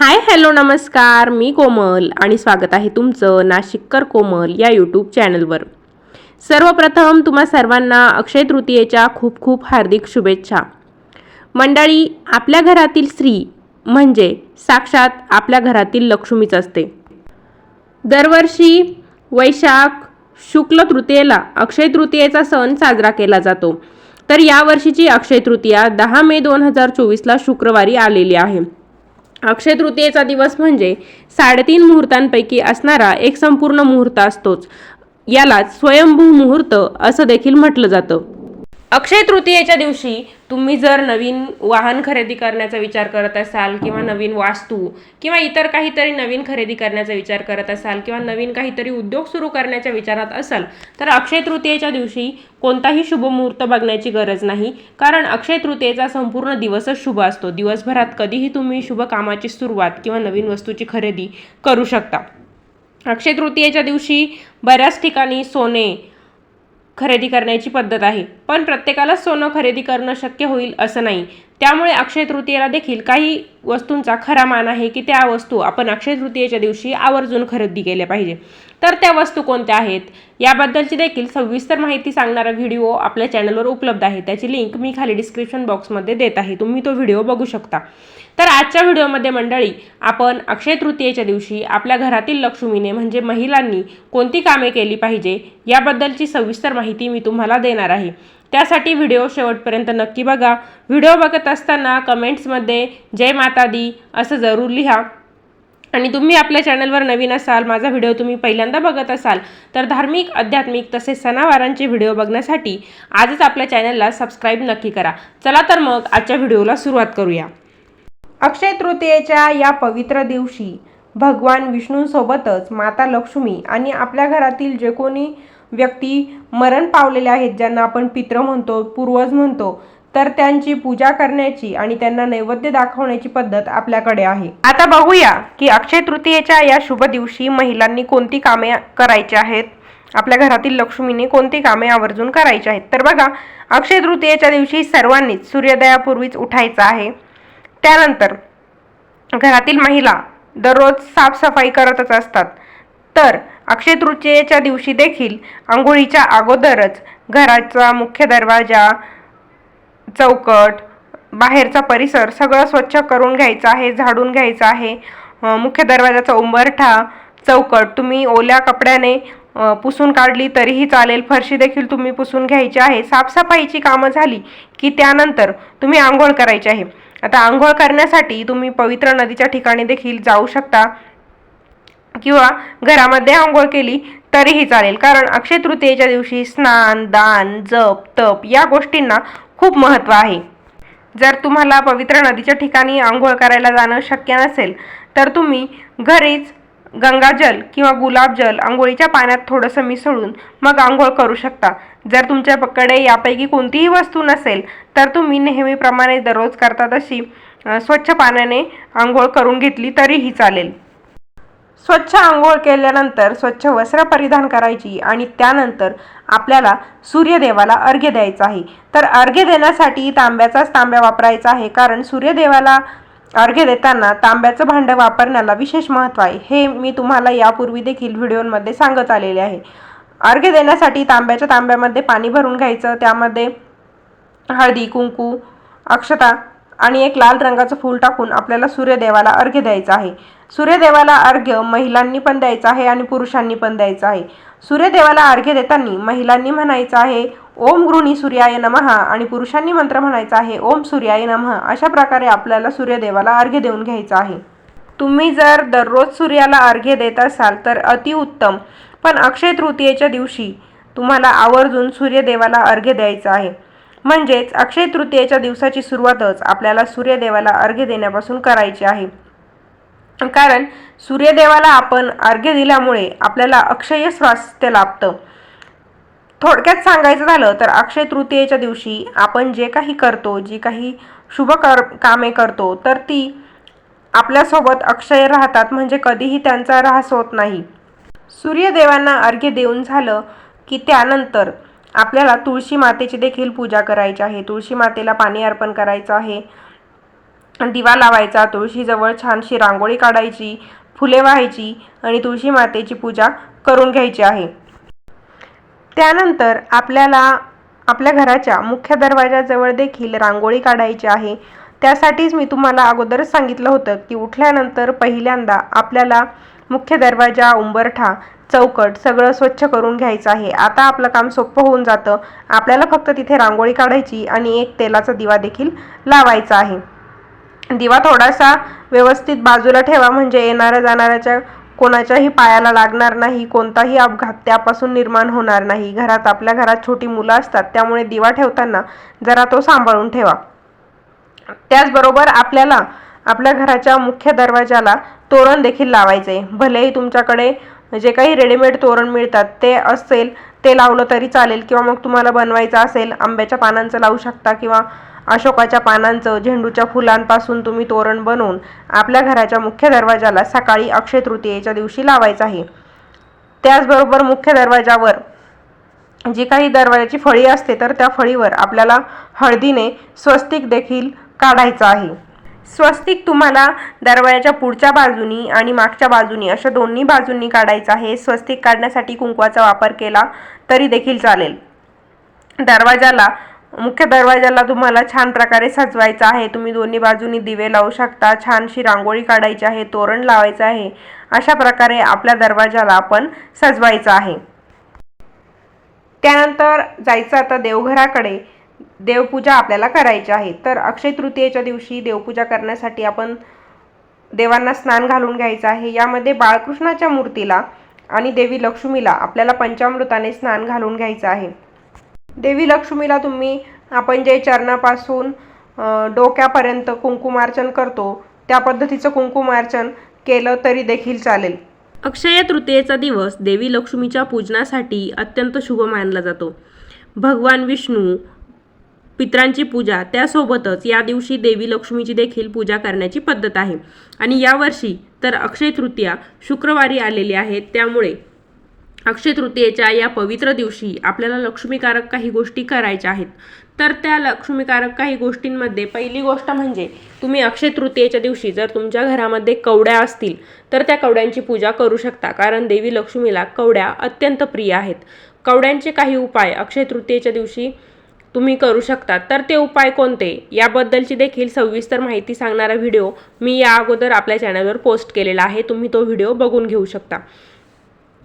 Hi hello नमस्कार. मी कोमल आणि स्वागत आहे तुमचं नाशिककर कोमल या यूट्यूब चॅनलवर. सर्वप्रथम तुम्हा सर्वांना अक्षय तृतीयेच्या खूप खूप हार्दिक शुभेच्छा. मंडळी आपल्या घरातील स्त्री म्हणजे साक्षात आपल्या घरातील लक्ष्मीच असते. दरवर्षी वैशाख शुक्ल तृतीयेला अक्षय तृतीयेचा सण साजरा केला जातो. तर यावर्षीची अक्षय तृतीया दहा मे दोन हजार चोवीसला शुक्रवारी आलेली आहे. अक्षय तृतीयेचा दिवस म्हणजे साडेतीन मुहूर्तांपैकी असणारा एक संपूर्ण मुहूर्त असतोच. यालाच स्वयंभू मुहूर्त असं देखील म्हटलं जातं. अक्षय तृतीयेच्या दिवशी तुम्ही जर नवीन वाहन खरेदी करण्याचा विचार करत असाल किंवा नवीन वास्तू किंवा इतर काहीतरी नवीन खरेदी करण्याचा विचार करत असाल किंवा नवीन काहीतरी उद्योग सुरू करण्याच्या विचारात असाल तर अक्षय तृतीयेच्या दिवशी कोणताही शुभ मुहूर्त बघण्याची गरज नाही. कारण अक्षय तृतीयेचा संपूर्ण दिवसच शुभ असतो. दिवसभरात कधीही तुम्ही शुभ कामाची सुरुवात किंवा नवीन वस्तूची खरेदी करू शकता. अक्षय तृतीयेच्या दिवशी बऱ्याच ठिकाणी सोने खरेदी करण्याची पद्धत आहे. पण प्रत्येकाला सोनं खरेदी करणं शक्य होईल असं नाही. त्यामुळे अक्षय तृतीयेला देखील काही वस्तूंचा खरा मान आहे की त्या वस्तू आपण अक्षय तृतीयेच्या दिवशी आवर्जून खरेदी केल्या पाहिजे. तर त्या वस्तू कोणत्या आहेत? याबद्दलची देखील सविस्तर माहिती सांगणारा व्हिडिओ आपल्या चॅनलवर उपलब्ध आहे. त्याची लिंक मी खाली डिस्क्रिप्शन बॉक्समध्ये देत आहे. तुम्ही तो व्हिडिओ बघू शकता. तर आजच्या व्हिडिओमध्ये मंडळी आपण अक्षय तृतीयेच्या दिवशी आपल्या घरातील लक्ष्मीने म्हणजे महिलांनी कोणती कामे केली पाहिजे याबद्दलची सविस्तर माहिती मी तुम्हाला देणार आहे. त्यासाठी व्हिडिओ शेवटपर्यंत नक्की बघा. व्हिडिओ बघत असताना कमेंट्समध्ये जय माता दी असं जरूर लिहा. आणि तुम्ही आपल्या चॅनलवर नवीन असाल माझा व्हिडिओ तुम्ही पहिल्यांदा बघत असाल तर धार्मिक आध्यात्मिक तसेच सणावारांचे व्हिडिओ बघण्यासाठी आजच आपल्या चॅनलला सबस्क्राईब नक्की करा. चला तर मग आजच्या व्हिडिओला सुरुवात करूया. अक्षय तृतीयेच्या या पवित्र दिवशी भगवान विष्णूंसोबतच माता लक्ष्मी आणि आपल्या घरातील जे कोणी व्यक्ती मरण पावलेले आहेत ज्यांना आपण पित्र म्हणतो पूर्वज म्हणतो तर त्यांची पूजा करण्याची आणि त्यांना नैवेद्य दाखवण्याची पद्धत आपल्याकडे आहे. आता बघूया की अक्षय तृतीयेच्या या शुभ दिवशी महिलांनी कोणती कामे करायची आहेत? आपल्या घरातील लक्ष्मीने कोणती कामे आवर्जून करायची आहेत? तर बघा अक्षय तृतीयेच्या दिवशी सर्वांनीच सूर्योदयापूर्वीच उठायचं आहे. त्यानंतर घरातील महिला दररोज साफसफाई करतच असतात. तर अक्षय तृतीयेच्या दिवशी देखील आंघोळीच्या अगोदरच घराचा मुख्य दरवाजा चौकट बाहेरचा परिसर सगळं स्वच्छ करून घ्यायचं आहे झाडून घ्यायचं आहे. मुख्य दरवाजाचा उंबरठा चौकट तुम्ही ओल्या कपड्याने पुसून काढली तरीही चालेल. फरशी देखील तुम्ही पुसून घ्यायची आहे. साफसफाईची कामं झाली की त्यानंतर तुम्ही आंघोळ करायची आहे. आता आंघोळ करण्यासाठी तुम्ही पवित्र नदीच्या ठिकाणी देखील जाऊ शकता. किंवा घरामध्ये आंघोळ केली तरीही चालेल. कारण अक्षय तृतीयेच्या दिवशी स्नान दान जप तप या गोष्टींना खूप महत्त्व आहे. जर तुम्हाला पवित्र नदीच्या ठिकाणी आंघोळ करायला जाणं शक्य नसेल तर तुम्ही घरीच गंगाजल किंवा गुलाबजल आंघोळीच्या पाण्यात थोडंसं मिसळून मग आंघोळ करू शकता. जर तुमच्याकडे यापैकी कोणतीही वस्तू नसेल तर तुम्ही नेहमीप्रमाणे दररोज करता तशी स्वच्छ पाण्याने आंघोळ करून घेतली तरीही चालेल. स्वच्छ आंघोळ केल्यानंतर स्वच्छ वस्त्र परिधान करायची आणि त्यानंतर आपल्याला सूर्यदेवाला अर्घ्य द्यायचा आहे. तर अर्घ्य देण्यासाठी तांब्याचाच तांब्या वापरायचा आहे कारण सूर्यदेवाला अर्घ्य देताना तांब्याचं भांडं वापरण्याला विशेष महत्त्व आहे. हे मी तुम्हाला यापूर्वी देखील व्हिडिओमध्ये सांगत आलेले आहे. अर्घ्य देण्यासाठी तांब्याच्या तांब्यामध्ये पाणी भरून घ्यायचं त्यामध्ये हळदी कुंकू अक्षता आणि एक लाल रंगाचं फूल टाकून आपल्याला सूर्यदेवाला अर्घ्य द्यायचं आहे. सूर्यदेवाला अर्घ्य महिलांनी पण द्यायचं आहे आणि पुरुषांनी पण द्यायचं आहे. सूर्यदेवाला अर्घ्य देताना महिलांनी म्हणायचं आहे ओम गृणी सूर्याय नमः आणि पुरुषांनी मंत्र म्हणायचा आहे ओम सूर्याय नमः. अशा प्रकारे आपल्याला सूर्यदेवाला अर्घ्य देऊन घ्यायचं आहे. तुम्ही जर दररोज सूर्याला अर्घ्य देत असाल तर अतिउत्तम पण अक्षय तृतीयेच्या दिवशी तुम्हाला आवर्जून सूर्यदेवाला अर्घ्य द्यायचं आहे. म्हणजेच अक्षय तृतीयेच्या दिवसाची सुरुवातच आपल्याला सूर्यदेवाला अर्घ्य देण्यापासून करायची आहे. कारण सूर्यदेवाला आपण अर्घ्य दिल्यामुळे आपल्याला अक्षय स्वास्थ्य लाभतं. थोडक्यात सांगायचं झालं तर अक्षय तृतीयेच्या दिवशी आपण जे काही करतो जी काही शुभ कर कामे करतो तर ती आपल्यासोबत अक्षय राहतात म्हणजे कधीही त्यांचा ऱ्हास होत नाही. सूर्यदेवांना अर्घ्य देऊन झालं की त्यानंतर आपल्याला तुळशी मातेची देखील पूजा करायची आहे. तुळशी मातेला पाणी अर्पण करायचं आहे. दिवा लावायचा तुळशीजवळ छानशी रांगोळी काढायची फुले व्हायची आणि तुळशी मातेची पूजा करून घ्यायची आहे. त्यानंतर आपल्याला आपल्या घराच्या मुख्य दरवाजाजवळ देखील रांगोळी काढायची आहे. त्यासाठीच मी तुम्हाला अगोदरच सांगितलं होतं की उठल्यानंतर पहिल्यांदा आपल्याला मुख्य दरवाजा उंबरठा चौकट सगळं स्वच्छ करून घ्यायचं आहे. आता आपलं काम सोपं होऊन जातं. आपल्याला फक्त तिथे रांगोळी काढायची आणि एक तेलाचा दिवा देखील लावायचा आहे. दिवा थोडासा व्यवस्थित बाजूला ठेवा म्हणजे येणाऱ्या जाणाऱ्याच्या कोणाच्याही पायाला लागणार नाही कोणताही अपघात त्यापासून निर्माण होणार नाही. घरात आपल्या घरात छोटी मुलं असतात त्यामुळे दिवा ठेवताना जरा तो सांभाळून ठेवा. त्याचबरोबर आपल्याला आपल्या घराच्या मुख्य दरवाजाला तोरण देखील लावायचे भलेही तुमच्याकडे जे काही रेडीमेड तोरण मिळतात ते असेल ते लावलं तरी चालेल किंवा मग तुम्हाला बनवायचं असेल आंब्याच्या पानांचं लावू शकता किंवा अशोकाच्या पानांचं झेंडूच्या फुलांपासून तुम्ही तोरण बनवून आपल्या घराच्या मुख्य दरवाजाला सकाळी अक्षय तृतीयेच्या दिवशी लावायचं आहे. त्याचबरोबर मुख्य दरवाजावर जी काही दरवाजाची फळी असते तर त्या फळीवर आपल्याला हळदीने स्वस्तिक देखील काढायचं आहे. स्वस्तिक तुम्हाला दरवाजाच्या पुढच्या बाजूनी आणि मागच्या बाजूनी अशा दोन्ही बाजूंनी काढायचं आहे. स्वस्तिक काढण्यासाठी कुंकवाचा वापर केला तरी देखील चालेल. दरवाजाला मुख्य दरवाजाला तुम्हाला छान प्रकारे सजवायचं आहे. तुम्ही दोन्ही बाजूनी दिवे लावू शकता. छानशी रांगोळी काढायची आहे. तोरण लावायचं आहे. अशा प्रकारे आपल्या दरवाजाला आपण सजवायचं आहे. त्यानंतर जायचं आता देवघराकडे. देवपूजा आपल्याला करायची आहे. तर अक्षय तृतीयेच्या दिवशी देवपूजा करण्यासाठी आपण देवांना स्नान घालून घ्यायचं आहे. यामध्ये बाळकृष्णाच्या मूर्तीला आणि देवी लक्ष्मीला आपल्याला पंचामृताने स्नान घालून घ्यायचं आहे. देवी लक्ष्मीला तुम्ही आपण जे चरणापासून डोक्यापर्यंत कुंकुमार्चन करतो त्या पद्धतीचं कुंकुमार्चन केलं तरी देखील चालेल. अक्षय तृतीयेचा दिवस देवी लक्ष्मीच्या पूजनासाठी अत्यंत शुभ मानला जातो. भगवान विष्णू पित्रांची पूजा त्यासोबतच या दिवशी देवी लक्ष्मीची देखील पूजा करण्याची पद्धत आहे. आणि यावर्षी तर अक्षय तृतीया शुक्रवारी आलेली आहे त्यामुळे अक्षय तृतीयेच्या या पवित्र दिवशी आपल्याला लक्ष्मीकारक काही गोष्टी करायच्या आहेत. तर त्या लक्ष्मीकारक काही गोष्टींमध्ये पहिली गोष्ट म्हणजे तुम्ही अक्षय तृतीयेच्या दिवशी जर तुमच्या घरामध्ये कवड्या असतील तर त्या कवड्यांची पूजा करू शकता. कारण देवी लक्ष्मीला कवड्या अत्यंत प्रिय आहेत. कवड्यांचे काही उपाय अक्षय तृतीयेच्या दिवशी तुम्ही करू शकता. तर ते उपाय कोणते? याबद्दलची देखील सविस्तर माहिती सांगणारा व्हिडिओ मी या अगोदर आपल्या चॅनलवर पोस्ट केलेला आहे. तुम्ही तो व्हिडिओ बघून घेऊ शकता.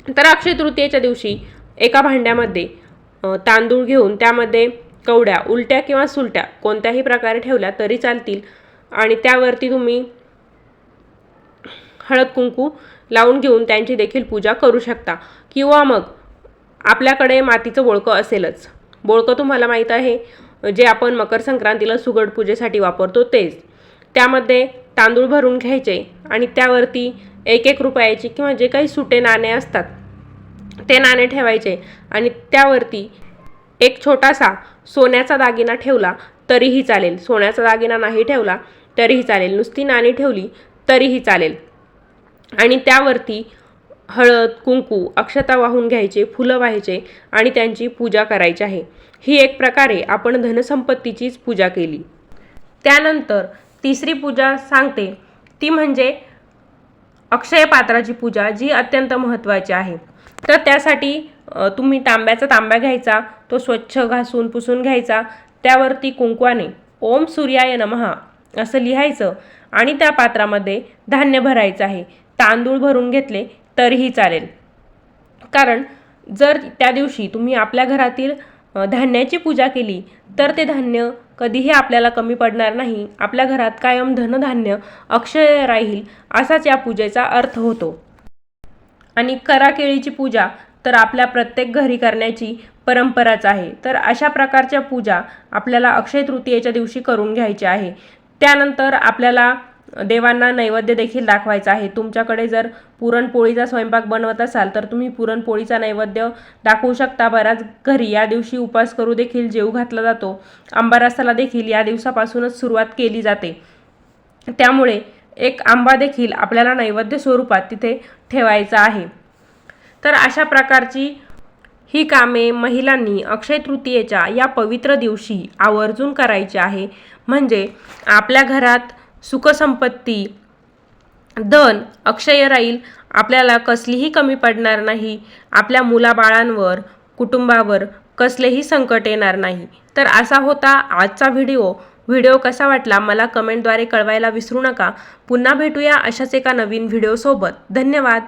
तर अक्षय तृतीयेच्या दिवशी एका भांड्यामध्ये तांदूळ घेऊन त्यामध्ये कवड्या उलट्या किंवा सुलट्या कोणत्याही प्रकारे ठेवल्या तरी चालतील. आणि त्यावरती तुम्ही हळद कुंकू लावून घेऊन त्यांची देखील पूजा करू शकता. किंवा मग आपल्याकडे मातीचं बोळकं असेलच. बोळकं तुम्हाला माहीत आहे जे आपण मकर संक्रांतीला सुगड पूजेसाठी वापरतो तेच. त्यामध्ये तांदूळ भरून घ्यायचे आणि त्यावरती एक एक रुपयाची किंवा जे काही सुटे नाणे असतात ते नाणे ठेवायचे आणि त्यावरती एक छोटासा सोन्याचा दागिना ठेवला तरीही चालेल. सोन्याचा दागिना नाही ठेवला तरीही चालेल. नुसती नाणी ठेवली तरीही चालेल. आणि त्यावरती हळद कुंकू अक्षता वाहून घ्यायचे फुलं व्हायचे आणि त्यांची पूजा करायची आहे. ही एक प्रकारे आपण धनसंपत्तीचीच पूजा केली. त्यानंतर तिसरी पूजा सांगते. ती म्हणजे अक्षय पात्राची पूजा जी अत्यंत महत्त्वाची आहे. तर त्यासाठी तुम्ही तांब्याचा तांब्या घ्यायचा तो स्वच्छ घासून पुसून घ्यायचा त्यावरती कुंकवाने ओम सूर्याय नमहा असं लिहायचं आणि त्या पात्रामध्ये धान्य भरायचं आहे. तांदूळ भरून घेतले तरीही चालेल. कारण जर त्या दिवशी तुम्ही आपल्या घरातील धान्याची पूजा केली तर ते धान्य कधीही आपल्याला कमी पडणार नाही. आपल्या घरात कायम धनधान्य अक्षय राहील असाच या पूजेचा अर्थ होतो. आणि करा केळीची पूजा तर आपल्या प्रत्येक घरी करण्याची परंपराच आहे. तर अशा प्रकारच्या पूजा आपल्याला अक्षय तृतीयेच्या दिवशी करून घ्यायची आहे. त्यानंतर आपल्याला देवांना नैवेद्य देखील दाखवायचा आहे. तुमच्याकडे जर पुरणपोळीचा स्वयंपाक बनवत असाल तर तुम्ही पुरणपोळीचा नैवेद्य दाखवू शकता. बऱ्याच घरी या दिवशी उपास करू देखील जेव घातला जातो. आंबारसाला देखील या दिवसापासूनच सुरुवात केली जाते. त्यामुळे एक आंबा देखील आपल्याला नैवेद्य स्वरूपात तिथे ठेवायचा आहे. तर अशा प्रकारची ही कामे महिलांनी अक्षय तृतीयेच्या या पवित्र दिवशी आवर्जून करायची आहे. म्हणजे आपल्या घरात सुखसंपत्ती. धन अक्षय राहील. आपल्याला कसलीही कमी पडणार नाही. आपल्या मुलाबाळांवर कुटुंबावर कसलेही संकट येणार नाही. तर असा होता आजचा व्हिडिओ. व्हिडिओ कसा वाटला मला कमेंटद्वारे कळवायला विसरू नका. पुन्हा भेटूया अशाच एका नवीन व्हिडिओसोबत. धन्यवाद.